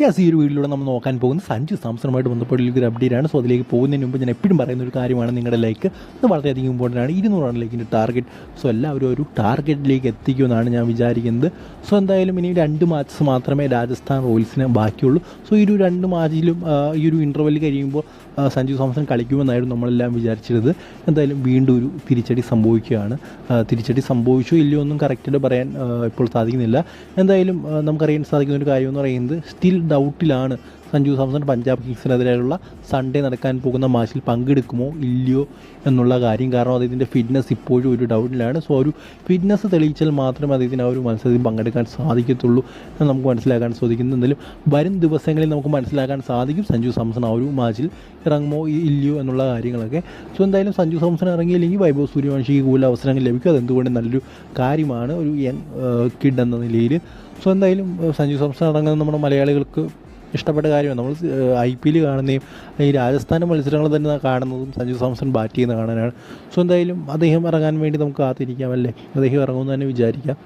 Yes ഈ ഒരു വീഡിയോയിലൂടെ നമ്മൾ നോക്കാൻ പോകുന്നത്. സഞ്ജു സാംസണുമായിട്ട് ബന്ധപ്പെട്ട ഒരു അപ്ഡേറ്റ് ആണ്. സോ അതിലേക്ക് പോകുന്നതിന് മുമ്പ് ഞാൻ എപ്പോഴും പറയുന്ന ഒരു കാര്യമാണ് നിങ്ങളുടെ ലൈക്ക് അത് വളരെയധികം ഇമ്പോർട്ടന്റ് ആണ്. ഇരുന്നൂറാണ് ലൈക്കിന്റെ ടാർഗറ്റ് സോ എല്ലാവരും ഒരു ടാർഗറ്റിലേക്ക് എത്തിക്കുമെന്നാണ് ഞാൻ വിചാരിക്കുന്നത്. സോ എന്തായാലും ഇനി രണ്ട് മാച്ചസ് മാത്രമേ രാജസ്ഥാൻ റോയൽസിന് ബാക്കിയുള്ളൂ. സോ ഈ ഒരു രണ്ട് മാച്ചിലും ഈ ഒരു ഇന്റർവെൽ കഴിയുമ്പോൾ സഞ്ജു സാംസൺ കളിക്കുമെന്നായിരുന്നു നമ്മളെല്ലാം വിചാരിച്ചിരുന്നത്. എന്തായാലും വീണ്ടും ഒരു തിരിച്ചടി സംഭവിക്കുകയാണ്. തിരിച്ചടി സംഭവിച്ചോ ഇല്ലയോ ഒന്നും കറക്റ്റായിട്ട് പറയാൻ ഇപ്പോൾ സാധിക്കുന്നില്ല. എന്തായാലും നമുക്കറിയാൻ സാധിക്കുന്ന ഒരു കാര്യം എന്ന് പറയുന്നത് സ്റ്റിൽ ഡൗട്ടിലാണ് സഞ്ജു സാംസൺ പഞ്ചാബ് കിങ്സിനെതിരെയുള്ള സൺഡേ നടക്കാൻ പോകുന്ന മാച്ചിൽ പങ്കെടുക്കുമോ ഇല്ലയോ എന്നുള്ള കാര്യം. കാരണം അദ്ദേഹത്തിന്റെ ഫിറ്റ്നസ് ഇപ്പോഴും ഒരു ഡൗട്ടിലാണ് സോ ഒരു ഫിറ്റ്നസ് തെളിയിച്ചാൽ മാത്രമേ അദ്ദേഹത്തിന് ആ ഒരു മത്സരത്തിൽ പങ്കെടുക്കാൻ സാധിക്കത്തുള്ളൂ എന്ന് നമുക്ക് മനസ്സിലാക്കാൻ സാധിക്കുന്നു. എന്തായാലും വരും ദിവസങ്ങളിൽ നമുക്ക് മനസ്സിലാക്കാൻ സാധിക്കും സഞ്ജു സാംസൺ ആ ഒരു മാച്ചിൽ ഇറങ്ങുമോ ഇല്ലയോ എന്നുള്ള കാര്യങ്ങളൊക്കെ. സോ എന്തായാലും സഞ്ജു സാംസൺ ഇറങ്ങിയില്ലെങ്കിൽ വൈഭവ് സൂര്യവംശിക്ക് കൂടുതൽ അവസരങ്ങൾ ലഭിക്കും. അതെന്തുകൊണ്ട് നല്ലൊരു കാര്യമാണ്. ഒരു യങ് കിഡ് എന്ന നിലയിൽ സോ എന്തായാലും സഞ്ജു സാംസൺ അടങ്ങുന്ന നമ്മുടെ മലയാളികൾക്ക് ഇഷ്ടപ്പെട്ട കാര്യമാണ്. നമ്മൾ ഐ പി എൽ കാണുന്നതും ഈ രാജസ്ഥാൻ മത്സരങ്ങൾ തന്നെ കാണുന്നതും സഞ്ജു സാംസൺ ബാറ്റ് ചെയ്യുന്ന കാണാനാണ്. സോ എന്തായാലും അദ്ദേഹം ഇറങ്ങാൻ വേണ്ടി നമുക്ക് കാത്തിരിക്കാം അല്ലേ? അദ്ദേഹം ഇറങ്ങുമെന്ന് തന്നെ വിചാരിക്കാം.